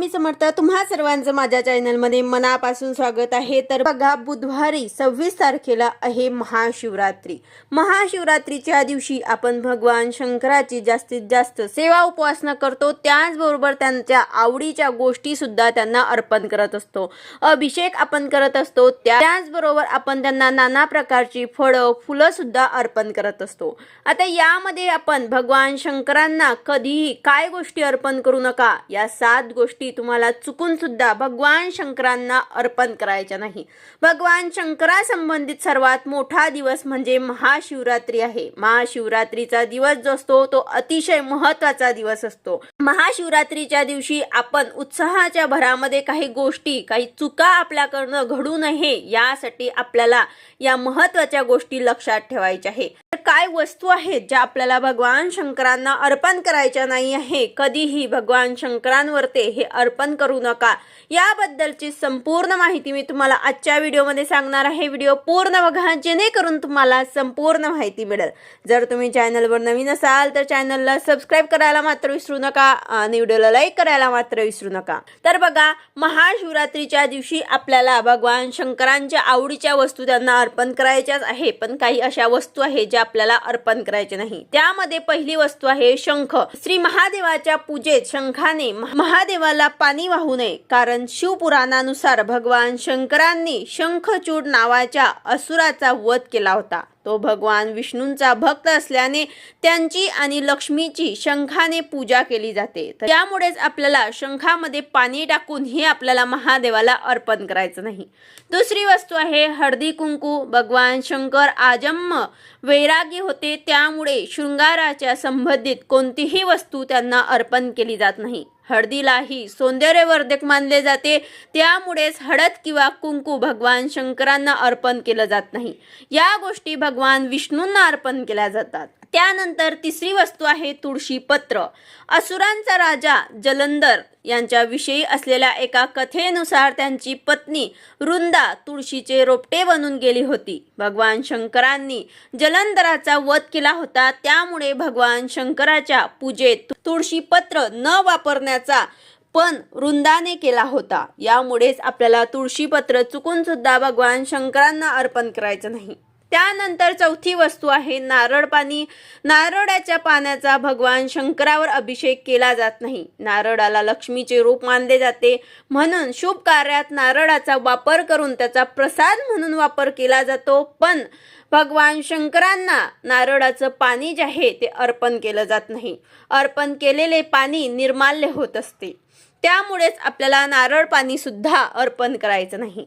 स्वामी समर्थ तुम्हा सर्वांचं माझ्या चॅनलमध्ये मनापासून स्वागत आहे. तर बघा बुधवारी सव्वीस तारखेला आहे महाशिवरात्री. महाशिवरात्रीच्या दिवशी आपण भगवान शंकराची जास्तीत जास्त सेवा उपासना करतो. त्याचबरोबर त्यांच्या आवडीच्या गोष्टी सुद्धा त्यांना अर्पण करत असतो. अभिषेक आपण करत असतो. त्या- त्याचबरोबर आपण त्यांना नाना प्रकारची फळं फुलं सुद्धा अर्पण करत असतो. आता यामध्ये आपण भगवान शंकरांना कधीही काय गोष्टी अर्पण करू नका या सात गोष्टी गोष्टी तुम्हाला चुकून सुद्धा भगवान शंकरांना अर्पण करायच्या नाही. भगवान शंकरासंबंधित सर्वात मोठा दिवस म्हणजे महाशिवरात्री आहे. महाशिवरात्रीचा दिवस जो असतो तो अतिशय महत्त्वाचा दिवस असतो. महाशिवरात्रीच्या दिवशी आपण उत्साहाच्या भरामध्ये काही गोष्टी काही चुका आपल्याकडनं घडू नये यासाठी आपल्याला या महत्त्वाच्या गोष्टी लक्षात ठेवायच्या आहे. तर काय वस्तू आहेत ज्या आपल्याला भगवान शंकरांना अर्पण करायच्या नाही आहे? कधीही भगवान शंकरांवरते हे अर्पण करू नका. याबद्दलची संपूर्ण माहिती मी तुम्हाला आजच्या व्हिडिओमध्ये सांगणार आहे. व्हिडिओ पूर्ण बघा जेणेकरून तुम्हाला संपूर्ण माहिती मिळेल. जर तुम्ही चॅनलवर नवीन असाल तर चॅनलला सबस्क्राईब करायला मात्र विसरू नका आणि व्हिडिओला लाईक करायला मात्र विसरू नका. तर बघा महाशिवरात्रीच्या दिवशी आपल्याला भगवान शंकरांच्या आवडीच्या वस्तू त्यांना अर्पण करायच्याच आहे. पण काही अशा वस्तू आहेत ज्या आपल्याला अर्पण करायचे नाही. त्यामध्ये पहिली वस्तू आहे शंख. श्री महादेवाच्या पूजेत शंखाने महादेवाला पाणी वाहू नये कारण शिवपुराणानुसार भगवान शंकरांनी शंखचूड नावाच्या असुराचा वध केला होता. तो भगवान विष्णूंचा भक्त असल्याने त्यांची आणि लक्ष्मीची शंखाने पूजा केली जाते. त्यामुळेच आपल्याला शंखामध्ये पाणी टाकून हे आपल्याला महादेवाला अर्पण करायचं नाही. दुसरी वस्तू आहे हळदी कुंकू. भगवान शंकर आजम्म वैरागी होते त्यामुळे शृंगाराच्या संबंधित कोणतीही वस्तू त्यांना अर्पण केली जात नाही. हळदीलाही सौंदर्यवर्धक मानले जाते. त्यामुळेच हळद किंवा कुंकू भगवान शंकरांना अर्पण केलं जात नाही. या गोष्टी भगवान विष्णूंना अर्पण केल्या जातात. त्यानंतर तिसरी वस्तू आहे तुळशी पत्र. असुरांचा राजा जलंधर यांच्याविषयी असलेल्या एका कथेनुसार त्यांची पत्नी वृंदा तुळशीचे रोपटे बनून गेली होती. भगवान शंकरांनी जलंधराचा वध केला होता. त्यामुळे भगवान शंकराच्या पूजेत तुळशी पत्र न वापरण्याचा पण वृंदाने केला होता. यामुळेच आपल्याला तुळशीपत्र चुकून सुद्धा भगवान शंकरांना अर्पण करायचं नाही. त्यानंतर चौथी वस्तू आहे नारळ पाणी. नारळाच्या पाण्याचा भगवान शंकरावर अभिषेक केला जात नाही. नारळाला लक्ष्मीचे रूप मानले जाते. म्हणून शुभ कार्यात नारळाचा वापर करून त्याचा प्रसाद म्हणून वापर केला जातो. पण भगवान शंकरांना नारळाचं पाणी जे आहे ते अर्पण केलं जात नाही. अर्पण केलेले पाणी निर्माल्य होत असते. त्यामुळेच आपल्याला नारळ पाणी सुद्धा अर्पण करायचं नाही.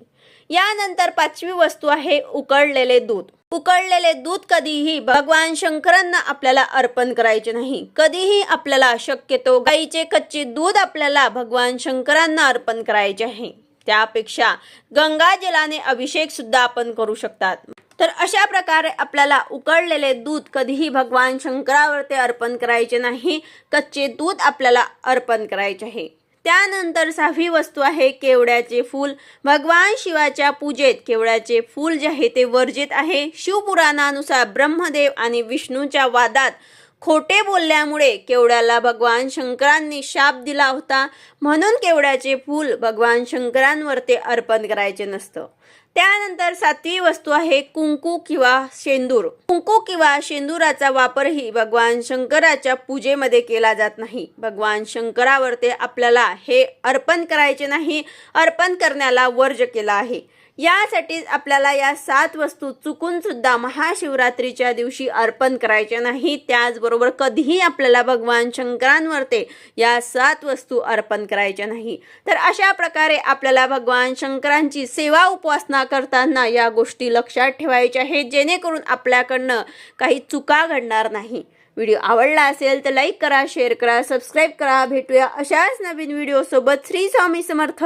यानंतर पाचवी वस्तू आहे उकळलेले दूध. उकळलेले दूध कधीही भगवान शंकरांना आपल्याला अर्पण करायचे नाही. कधीही आपल्याला शक्यतो गाईचे कच्चे दूध आपल्याला भगवान शंकरांना अर्पण करायचे आहे. त्यापेक्षा गंगाजलाने अभिषेक सुद्धा आपण करू शकतात. तर अशा प्रकारे आपल्याला उकळलेले दूध कधीही भगवान शंकरावर ते अर्पण करायचे नाही. कच्चे दूध आपल्याला अर्पण करायचे आहे. त्यानंतर सहावी वस्तू आहे केवड्याचे फूल. भगवान शिवाच्या पूजेत केवड्याचे फूल जे आहे ते वर्जित आहे. शिवपुराणानुसार ब्रह्मदेव आणि विष्णूच्या वादात खोटे बोलल्यामुळे केवड्याला भगवान शंकरांनी शाप दिला होता. म्हणून केवड्याचे फूल भगवान शंकरांवर ते अर्पण करायचे नसतं. त्यानंतर सातवी वस्तू आहे कुंकू किंवा शेंदूर. कुंकू किंवा शेंदुराचा वापरही भगवान शंकराच्या पूजेमध्ये केला जात नाही. भगवान शंकरावर ते आपल्याला हे अर्पण करायचे नाही अर्पण करण्याला वर्ज केला आहे. यासाठीच आपल्याला या सात वस्तू चुकून सुद्धा महाशिवरात्रीच्या दिवशी अर्पण करायच्या नाही त्याचबरोबर कधीही आपल्याला भगवान शंकरांवर ते या सात वस्तू अर्पण करायच्या नाही. तर अशा प्रकारे आपल्याला भगवान शंकरांची सेवा उपासना करताना या गोष्टी लक्षात ठेवायच्या आहेत जेणेकरून आपल्याकडनं काही चुका घडणार नाही. व्हिडिओ आवडला असेल तर लाईक करा शेअर करा सबस्क्राईब करा. भेटूया अशाच नवीन व्हिडिओसोबत. श्री स्वामी समर्थ.